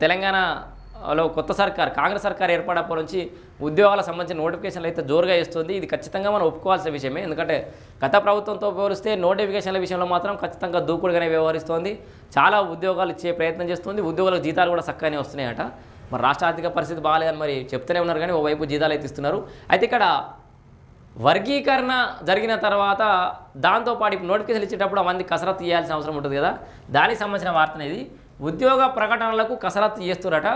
తెలంగాణలో కొత్త సర్కార్ కాంగ్రెస్ సర్కార్ ఏర్పడప్పటి నుంచి ఉద్యోగాలకు సంబంధించిన నోటిఫికేషన్లు అయితే జోరుగా ఇస్తుంది ఇది ఖచ్చితంగా మనం ఒప్పుకోవాల్సిన విషయమే. ఎందుకంటే గత ప్రభుత్వంతో పోలిస్తే నోటిఫికేషన్ల విషయంలో మాత్రం ఖచ్చితంగా దూకుడుగానే వ్యవహరిస్తోంది. చాలా ఉద్యోగాలు ఇచ్చే ప్రయత్నం చేస్తుంది. ఉద్యోగులకు జీతాలు కూడా చక్కగానే వస్తున్నాయట. మరి రాష్ట్ర ఆర్థిక పరిస్థితి బాగాలేదని మరి చెప్తూనే ఉన్నారు కానీ ఓవైపు జీతాలు అయితే ఇస్తున్నారు. అయితే ఇక్కడ వర్గీకరణ జరిగిన తర్వాత దాంతోపాటు ఇప్పుడు నోటిఫికేషన్ ఇచ్చేటప్పుడు మంది కసరత్తు చేయాల్సిన అవసరం ఉంటుంది కదా. దానికి సంబంధించిన వార్త అనేది ఉద్యోగ ప్రకటనలకు కసరత్తు చేస్తురట.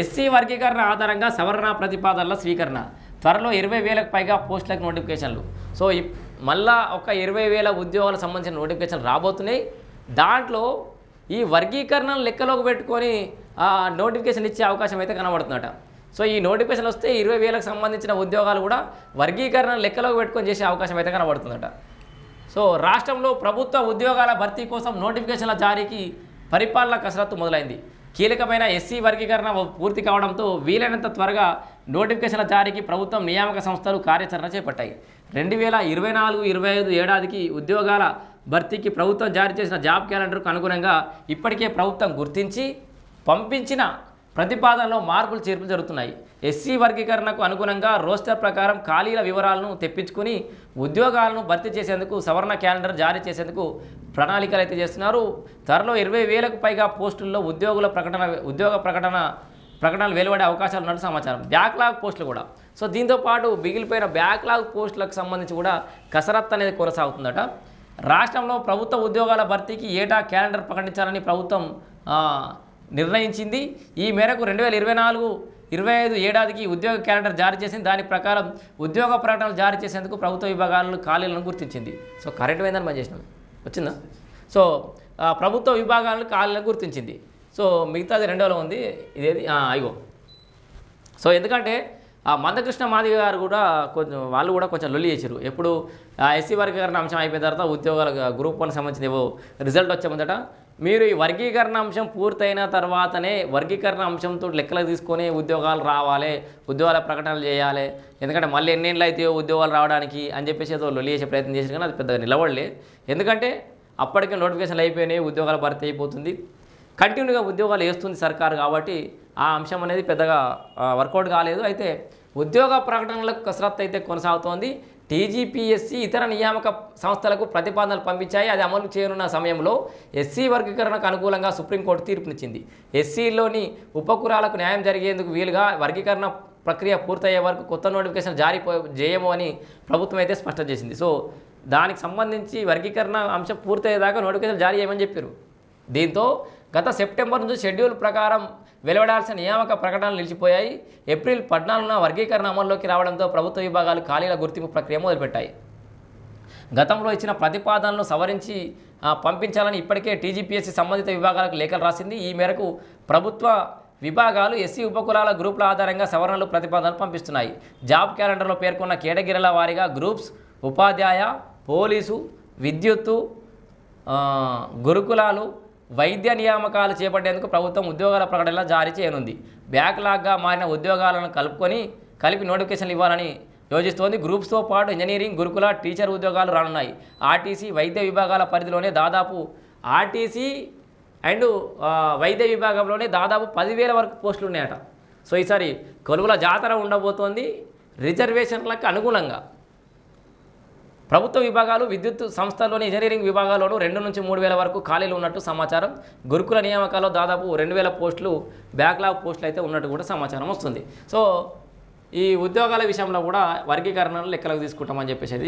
ఎస్సీ వర్గీకరణ ఆధారంగా సవరణ ప్రతిపాదనల స్వీకరణ. త్వరలో ఇరవై వేలకు పైగా పోస్టులకు నోటిఫికేషన్లు. సో మళ్ళా ఒక ఇరవై వేల ఉద్యోగాలకు సంబంధించిన నోటిఫికేషన్లు రాబోతున్నాయి. దాంట్లో ఈ వర్గీకరణను లెక్కలోకి పెట్టుకొని నోటిఫికేషన్ ఇచ్చే అవకాశం అయితే కనబడుతుందట. సో ఈ నోటిఫికేషన్ వస్తే ఇరవై వేలకు సంబంధించిన ఉద్యోగాలు కూడా వర్గీకరణ లెక్కలోకి పెట్టుకొని చేసే అవకాశం అయితే కనబడుతుందట. సో రాష్ట్రంలో ప్రభుత్వ ఉద్యోగాల భర్తీ కోసం నోటిఫికేషన్ల జారీకి పరిపాలన కసరత్తు మొదలైంది. కీలకమైన ఎస్సీ వర్గీకరణ పూర్తి కావడంతో వీలైనంత త్వరగా నోటిఫికేషన్ల జారీకి ప్రభుత్వం నియామక సంస్థలు కార్యాచరణ చేపట్టాయి. రెండు వేల ఇరవై నాలుగు ఇరవై ఐదు ఏడాదికి ఉద్యోగాల భర్తీకి ప్రభుత్వం జారీ చేసిన జాబ్ క్యాలెండర్కు అనుగుణంగా ఇప్పటికే ప్రభుత్వం గుర్తించి పంపించిన ప్రతిపాదనలో మార్పులు చేర్పులు జరుగుతున్నాయి. ఎస్సీ వర్గీకరణకు అనుగుణంగా రోస్టర్ ప్రకారం ఖాళీల వివరాలను తెప్పించుకుని ఉద్యోగాలను భర్తీ చేసేందుకు సవరణ క్యాలెండర్ జారీ చేసేందుకు ప్రణాళికలు అయితే చేస్తున్నారు. త్వరలో ఇరవై వేలకు పైగా పోస్టుల్లో ఉద్యోగుల ప్రకటన ఉద్యోగ ప్రకటన ప్రకటనలు వెలువడే అవకాశాలు ఉన్నట్టు సమాచారం. బ్యాక్లాగ్ పోస్టులు కూడా. సో దీంతో పాటు మిగిలిపోయిన బ్యాక్లాగ్ పోస్టులకు సంబంధించి కూడా కసరత్తు అనేది కొనసాగుతుందట. రాష్ట్రంలో ప్రభుత్వ ఉద్యోగాల భర్తీకి ఏటా క్యాలెండర్ ప్రకటించాలని ప్రభుత్వం నిర్ణయించింది. ఈ మేరకు రెండు వేల ఇరవై నాలుగు ఇరవై ఐదు ఏడాదికి ఉద్యోగ క్యాలెండర్ జారీ చేసింది. దాని ప్రకారం ఉద్యోగ ప్రకటనలు జారీ చేసేందుకు ప్రభుత్వ విభాగాలను ఖాళీలను గుర్తించింది. సో కరెంట్ పోయిందని మనం చేసినాం. వచ్చిందా? సో ప్రభుత్వ విభాగాలను ఖాళీలను గుర్తించింది. సో మిగతాది రెండోలో ఉంది. ఇదేది? అయ్యో సో ఎందుకంటే ఆ మందకృష్ణ మాదిగ గారు కూడా కొంచెం వాళ్ళు కూడా కొంచెం లొల్లి చేశారు ఎప్పుడు ఎస్సీ వర్గీకరణ అంశం అయిపోయిన తర్వాత ఉద్యోగాల గ్రూప్ వన్ సంబంధించిన ఏవో రిజల్ట్ వచ్చే ముందట మీరు ఈ వర్గీకరణ అంశం పూర్తయిన తర్వాతనే వర్గీకరణ అంశంతో లెక్కలకు తీసుకొని ఉద్యోగాలు రావాలి ఉద్యోగాల ప్రకటనలు చేయాలి ఎందుకంటే మళ్ళీ ఎన్నేళ్ళు అయితే ఉద్యోగాలు రావడానికి అని చెప్పేసి ఏదో లొల్లి చేసే ప్రయత్నం చేశారు కానీ అది పెద్దగా నిలబడలే. ఎందుకంటే అప్పటికే నోటిఫికేషన్లు అయిపోయినాయి ఉద్యోగాలు భర్తీ అయిపోతుంది. కంటిన్యూగా ఉద్యోగాలు వేస్తుంది సర్కారు కాబట్టి ఆ అంశం అనేది పెద్దగా వర్కౌట్ కాలేదు. అయితే ఉద్యోగ ప్రకటనలకు కసరత్తు అయితే కొనసాగుతోంది. టీజీపీఎస్సీ ఇతర నియామక సంస్థలకు ప్రతిపాదనలు పంపించాయి. అది అమలు చేయనున్న సమయంలో ఎస్సీ వర్గీకరణకు అనుకూలంగా సుప్రీంకోర్టు తీర్పునిచ్చింది. ఎస్సీలోని ఉపకులాలకు న్యాయం జరిగేందుకు వీలుగా వర్గీకరణ ప్రక్రియ పూర్తయ్యే వరకు కొత్త నోటిఫికేషన్ జారీ చేయము అని ప్రభుత్వం అయితే స్పష్టం చేసింది. సో దానికి సంబంధించి వర్గీకరణ అంశం పూర్తయ్యేదాకా నోటిఫికేషన్ జారీ చేయమని చెప్పారు. దీంతో గత సెప్టెంబర్ నుంచి షెడ్యూల్ ప్రకారం వెలువడాల్సిన నియామక ప్రకటనలు నిలిచిపోయాయి. ఏప్రిల్ పద్నాలుగున వర్గీకరణ అమల్లోకి రావడంతో ప్రభుత్వ విభాగాలు ఖాళీల గుర్తింపు ప్రక్రియ మొదలుపెట్టాయి. గతంలో ఇచ్చిన ప్రతిపాదనలు సవరించి పంపించాలని ఇప్పటికే టీజీపీఎస్సీ సంబంధిత విభాగాలకు లేఖలు రాసింది. ఈ మేరకు ప్రభుత్వ విభాగాలు ఎస్సీ ఉపకులాల గ్రూపుల ఆధారంగా సవరణలు ప్రతిపాదనలు పంపిస్తున్నాయి. జాబ్ క్యాలెండర్లో పేర్కొన్న కేటగిరీల వారీగా గ్రూప్స్ ఉపాధ్యాయ పోలీసు విద్యుత్తు గురుకులాలు వైద్య నియామకాలు చేపట్టేందుకు ప్రభుత్వం ఉద్యోగాల ప్రకటనలు జారీ చేయనుంది. బ్యాక్లాగ్గా మారిన ఉద్యోగాలను కలుపుకొని కలిపి నోటిఫికేషన్లు ఇవ్వాలని యోజిస్తోంది. గ్రూప్స్తో పాటు ఇంజనీరింగ్ గురుకుల టీచర్ ఉద్యోగాలు రానున్నాయి. ఆర్టీసీ వైద్య విభాగాల పరిధిలోనే దాదాపు ఆర్టీసీ అండ్ వైద్య విభాగంలోనే దాదాపు పదివేల వరకు పోస్టులు ఉన్నాయట. సో ఈసారి కొలువుల జాతర ఉండబోతోంది. రిజర్వేషన్లకు అనుగుణంగా ప్రభుత్వ విభాగాలు విద్యుత్ సంస్థల్లోని ఇంజనీరింగ్ విభాగాల్లోనూ రెండు నుంచి మూడు వేల వరకు ఖాళీలు ఉన్నట్టు సమాచారం. గురుకుల నియామకాల్లో దాదాపు రెండు వేల పోస్టులు బ్యాక్లాగ్ పోస్టులు అయితే ఉన్నట్టు కూడా సమాచారం వస్తుంది. సో ఈ ఉద్యోగాల విషయంలో కూడా వర్గీకరణలు లెక్కలకు తీసుకుంటామని చెప్పేసి అయితే